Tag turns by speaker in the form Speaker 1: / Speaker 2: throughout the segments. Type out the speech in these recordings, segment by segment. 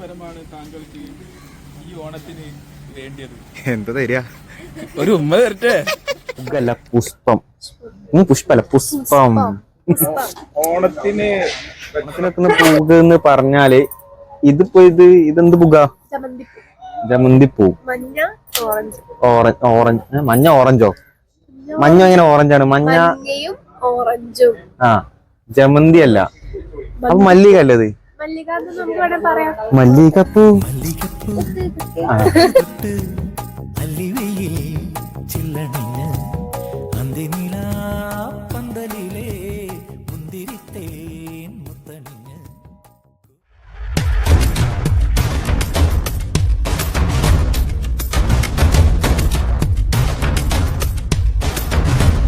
Speaker 1: വരമാണ് താങ്കൾക്ക് ഈ ഓണത്തിന് വേണ്ടിയത്?
Speaker 2: എന്താ തരിക?
Speaker 1: ഒരു ഉമ്മ തരട്ടെ.
Speaker 2: അല്ല പുഷ്പം. ഉം, പുഷ്പല്ല പുഷ്പം.
Speaker 1: ഓണത്തിന്
Speaker 2: ഭക്ഷണത്തിന് പൂക എന്ന് പറഞ്ഞാൽ ഇതിപ്പോ ഇത് ഇതെന്ത് പുക?
Speaker 3: ചമന്തിപ്പൂ
Speaker 2: ജമന്തിപ്പൂ
Speaker 3: മഞ്ഞ ഓറഞ്ച്.
Speaker 2: Orange orange. ഏ, മഞ്ഞ ഓറഞ്ചോ? മഞ്ഞ എങ്ങനെ ഓറഞ്ചാണ്? മഞ്ഞ
Speaker 3: മഞ്ഞയും ഓറഞ്ചും.
Speaker 2: ആ ജമന്തി അല്ല അപ്പൊ മല്ലിക
Speaker 3: അല്ലേ എന്ന് നമുക്ക് വേണേ പറയാം.
Speaker 2: മല്ലികപ്പൂ.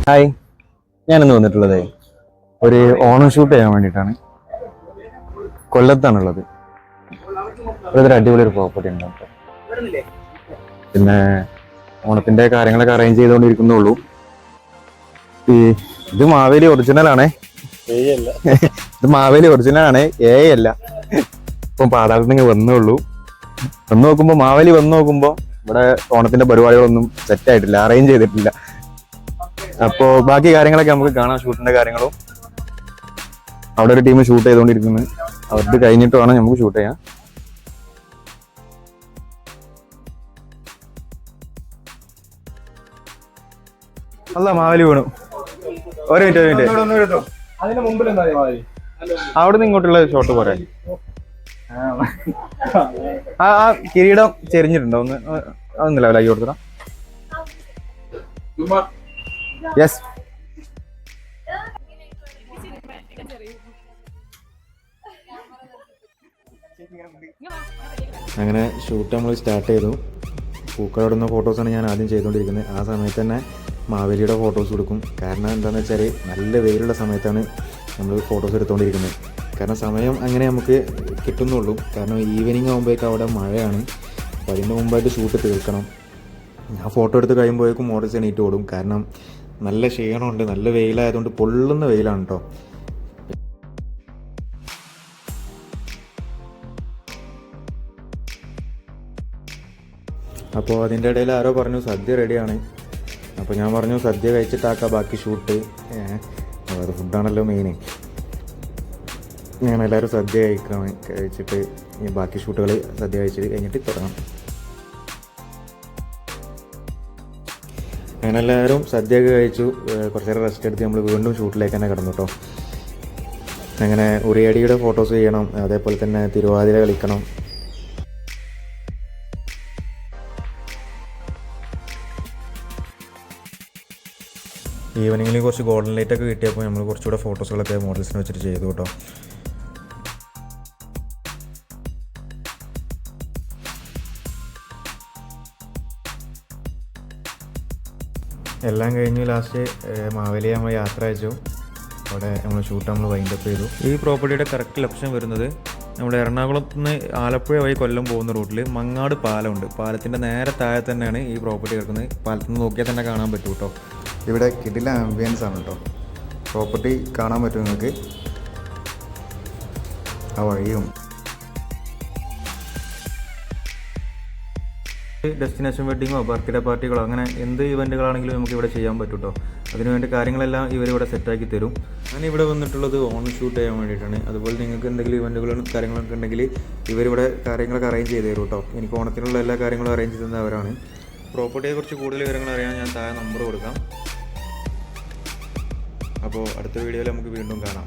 Speaker 2: ഹായ്. ഞാനിന്ന് വന്നിട്ടുള്ളത് ഒരു ഓണം ഷൂട്ട് ചെയ്യാൻ വേണ്ടിയിട്ടാണ്. കൊല്ലത്താണുള്ളത്. ഇവിടെ അടിപൊളി ഒരു പ്രോപ്പർട്ടി ഉണ്ട്. പിന്നെ ഓണത്തിന്റെ കാര്യങ്ങളൊക്കെ അറേഞ്ച് ചെയ്തുകൊണ്ടിരിക്കുന്നുള്ളൂ. ഇത് മാവേലി ഒറിജിനൽ ആണേ. ഇത് മാവേലി ഒറിജിനൽ ആണ്. ഏ അല്ല ഇപ്പം പാതാളത്തിന് വന്നുള്ളൂ വന്ന് നോക്കുമ്പോ മാവേലി വന്നു നോക്കുമ്പോ ഇവിടെ ഓണത്തിന്റെ പരിപാടികളൊന്നും സെറ്റ് ആയിട്ടില്ല അറേഞ്ച് ചെയ്തിട്ടില്ല. അപ്പോ ബാക്കി കാര്യങ്ങളൊക്കെ നമുക്ക് കാണാം ഷൂട്ടിന്റെ കാര്യങ്ങളും. അവിടെ ഒരു ടീം ഷൂട്ട് ചെയ്തുകൊണ്ടിരിക്കുന്നു. അവർക്ക് കഴിഞ്ഞിട്ട് വേണം നമുക്ക് ഷൂട്ട് ചെയ്യാം അല്ല മാവലി വീണു. ഒരു മിനിറ്റ് ഒരു മിനിറ്റ്
Speaker 1: അതിന്റെ മുമ്പിൽ അവിടുന്ന്
Speaker 2: അവിടെ നിന്ന് ഇങ്ങോട്ടുള്ള ഷോട്ട് പോരാ. ആ ആ കിരീടം ചെരിഞ്ഞിട്ടുണ്ടോ? ഒന്ന് അതൊന്ന് ലെവലാക്കി കൊടുത്തടാ. യെസ് അങ്ങനെ ഷൂട്ട് നമ്മൾ സ്റ്റാർട്ട് ചെയ്തു. പൂക്കളോടുന്ന ഫോട്ടോസാണ് ഞാൻ ആദ്യം ചെയ്തുകൊണ്ടിരിക്കുന്നത് ആ സമയത്ത് തന്നെ മാവേലിയുടെ ഫോട്ടോസ് കൊടുക്കും കാരണം എന്താണെന്ന് വെച്ചാൽ നല്ല വെയിലുള്ള സമയത്താണ് നമ്മൾ ഫോട്ടോസ് എടുത്തുകൊണ്ടിരിക്കുന്നത് കാരണം സമയം അങ്ങനെ നമുക്ക് കിട്ടുന്നുള്ളൂ. കാരണം ഈവനിങ് ആകുമ്പോഴേക്കും അവിടെ മഴയാണ്. അപ്പോൾ അതിന്റെ മുമ്പായിട്ട് ഷൂട്ട് തീർക്കണം. ഞാൻ ഫോട്ടോ എടുത്ത് കഴിയുമ്പോഴേക്കും മോഡൽസ് എണീറ്റ് ഓടും. കാരണം നല്ല ക്ഷീണമുണ്ട്. നല്ല വെയിലായതുകൊണ്ട് പൊള്ളുന്ന വെയിലാണ് കേട്ടോ അപ്പോൾ അതിന്റെ ഇടയിൽ ആരോ പറഞ്ഞു സദ്യ റെഡിയാണ്. അപ്പോൾ ഞാൻ പറഞ്ഞു സദ്യ കഴിച്ചിട്ടാക്കാം ബാക്കി ഷൂട്ട്. അത് ഫുഡാണല്ലോ മെയിൻ ഞാൻ എല്ലാവരും സദ്യ കഴിക്കാൻ കഴിച്ചിട്ട് ബാക്കി ഷൂട്ടുകൾ സദ്യ കഴിച്ചിട്ട് കഴിഞ്ഞിട്ട് തുടങ്ങാം. അങ്ങനെ എല്ലാവരും സദ്യയൊക്കെ കഴിച്ചു. കുറച്ച് നേരം റെസ്റ്റ് എടുത്ത് നമ്മൾ വീണ്ടും ഷൂട്ടിലേക്ക് തന്നെ കിടന്നു കേട്ടോ അങ്ങനെ ഉറിയടിയുടെ ഫോട്ടോസ് ചെയ്യണം അതേപോലെ തന്നെ തിരുവാതിര കളിക്കണം ഈവനിങ്ങിൽ കുറച്ച് ഗോൾഡൻ ലൈറ്റ് ഒക്കെ കിട്ടിയപ്പോൾ നമ്മൾ കുറച്ചുകൂടെ ഫോട്ടോസുകളൊക്കെ മോഡൽസിന് വെച്ചിട്ട് ചെയ്തു കേട്ടോ. എല്ലാം കഴിഞ്ഞ് ലാസ്റ്റ് മാവേലി നമ്മൾ യാത്ര അയച്ചു. അവിടെ നമ്മൾ ഷൂട്ട് നമ്മൾ വൈൻഡപ്പ് ചെയ്തു. ഈ പ്രോപ്പർട്ടിയുടെ കറക്റ്റ് ലൊക്കേഷൻ വരുന്നത് നമ്മുടെ എറണാകുളത്ത് നിന്ന് ആലപ്പുഴ വഴി കൊല്ലം പോകുന്ന റൂട്ടിൽ മങ്ങാട് പാലമുണ്ട്. പാലത്തിന്റെ നേരെ താഴെ തന്നെയാണ് ഈ പ്രോപ്പർട്ടി കിടക്കുന്നത്. പാലത്തിൽ നിന്ന് നോക്കിയാൽ തന്നെ കാണാൻ പറ്റും കേട്ടോ ഇവിടെ കിടില ആംബിയൻസ് ആണ് കേട്ടോ പ്രോപ്പർട്ടി കാണാൻ പറ്റും നിങ്ങൾക്ക്. ആ വഴിയും. ഡെസ്റ്റിനേഷൻ വെഡിങ്ങോ ബർത്ത്ഡേ പാർട്ടികളോ അങ്ങനെ എന്ത് ഇവന്റുകളാണെങ്കിലും നമുക്ക് ഇവിടെ ചെയ്യാൻ പറ്റും കേട്ടോ അതിനുവേണ്ടി കാര്യങ്ങളെല്ലാം ഇവരിവിടെ സെറ്റാക്കി തരും. ഞാൻ ഇവിടെ വന്നിട്ടുള്ളത് ഓൺ ഷൂട്ട് ചെയ്യാൻ വേണ്ടിയിട്ടാണ്. അതുപോലെ നിങ്ങൾക്ക് എന്തെങ്കിലും ഇവന്റുകളും കാര്യങ്ങളൊക്കെ ഉണ്ടെങ്കിൽ ഇവരിവിടെ കാര്യങ്ങളൊക്കെ അറേഞ്ച് ചെയ്ത് തരും കേട്ടോ എനിക്ക് ഓണത്തിനുള്ള എല്ലാ കാര്യങ്ങളും അറേഞ്ച് ചെയ്യുന്നത് അവരാണ്. പ്രോപ്പർട്ടിയെ കുറിച്ച് കൂടുതൽ വിവരങ്ങൾ അറിയാൻ ഞാൻ താഴെ നമ്പർ കൊടുക്കാം. അപ്പോൾ അടുത്ത വീഡിയോയിൽ നമുക്ക് വീണ്ടും കാണാം.